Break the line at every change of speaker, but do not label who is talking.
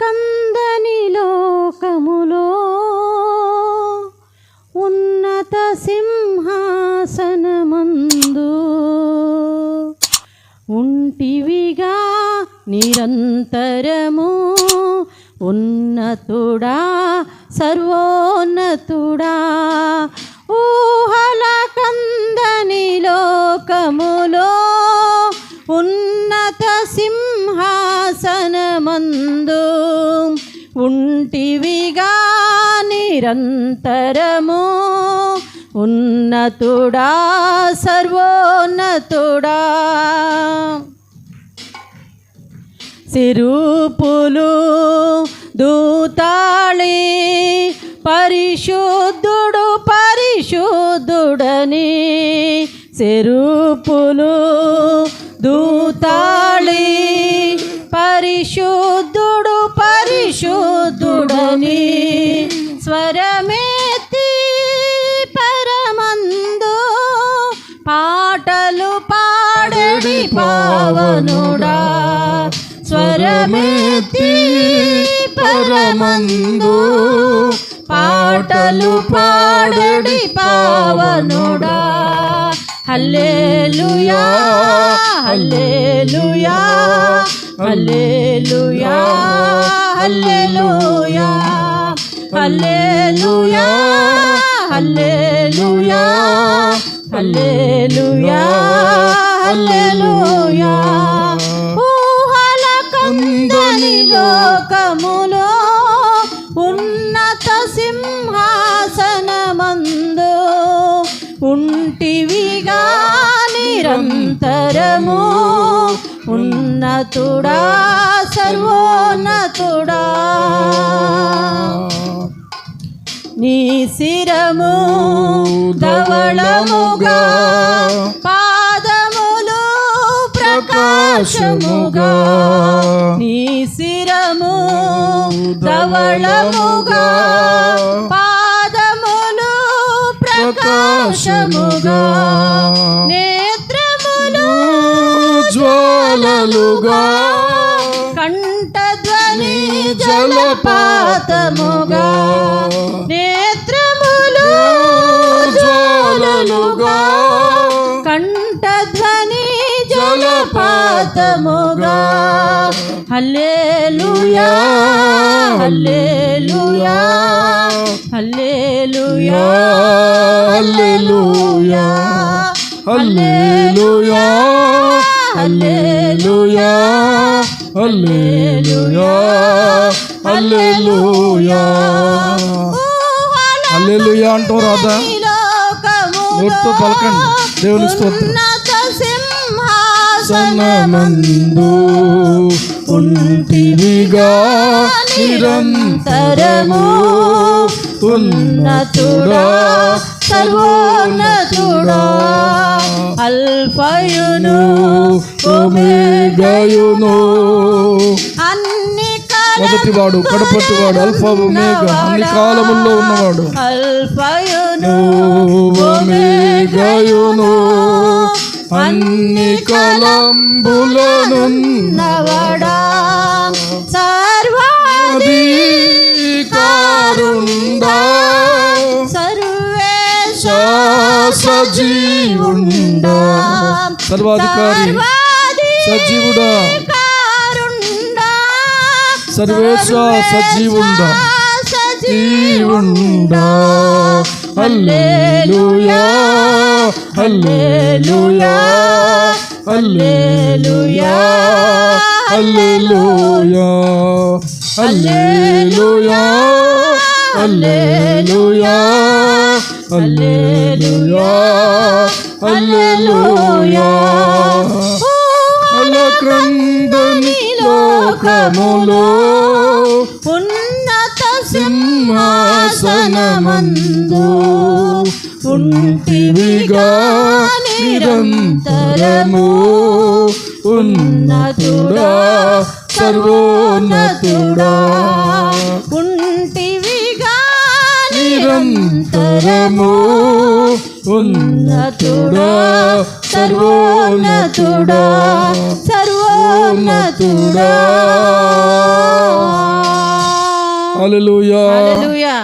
కందని లోకములో ఉన్నత సింహాసనమందు ఉంటివిగా నిరంతరము ఉన్నతుడా సర్వోన్నతుడా. నిరంతరము ఉన్నతుడా సర్వోన్నతుడా? సిరూపులు దూతాళి పరిశుద్ధుడు పరిశుద్ధుడని సిరూపులు దూతాళి పరిశుద్ధ పాడడి పావనుడా స్వరమేతి పరమందు పాటలు పాడడి పావనుడా. హల్లెలూయా హల్లెలూయా హల్లెలూయా హల్లెలూయా హల్లెలూయా హల్లెలూయా హల్లెలూయా. హల్లెలూయా ఊహల కందని లోకములో ఉన్నత సింహాసనమందు ఉంటివిగా నిరంతరము ఉన్నతుడా సర్వోన్నతుడా నీ శిరము ధవళముగా ప్రకాశముగా నీ శిరము ధవళముగా పాదములు ప్రకాశముగా నేత్రములు
జ్వాలలుగా
కంఠధ్వని జలపాతముగా నేత్రములు జ్వాలలుగా జలపాతముగా హల్లెలూయా హల్లెలూయా హల్లెలూయా
హల్లెలూయా హల్లెలూయా హల్లెలూయా హల్లెలూయా హల్లెలూయా. హల్లెలూయా అంటూ రాదా నోటితో పలకండి. దేవుని స్తోత్రం. సనమందు ఉంటివిగా నిరంతరము ఉన్నతుడా
సర్వోన్నతుడా. అల్ఫయును
ఒమేగయును.
అన్ని
మొదటివాడు కడపటివాడు అల్ఫా ఒమేగ అన్ని కాలముల్లో ఉన్నవాడు.
అల్ఫయును
ఒమేగయును. అన్ని కలంబులను
నవడా సర్వాది
అధికారుండా
సర్వేశ
సజీవుండా? సర్వాధికారి సజీవుడా? సర్వేశ సజీవుండా? జీవుండా హల్లెలూయా! Hallelujah, Hallelujah, Hallelujah, Hallelujah, Hallelujah, Hallelujah, Hallelujah. అలక్రందని లోకములో
ఉన్నత
సింహాసనమందు ఉంటివిగా నిరంతరము ఉన్నతుడా సర్వోన్నతుడా
ఉంటివిగా
నిరంతరము ఉన్నతుడా
సర్వోన్నతుడా సర్వోన్నతుడా
హల్లెలూయా
హల్లెలూయా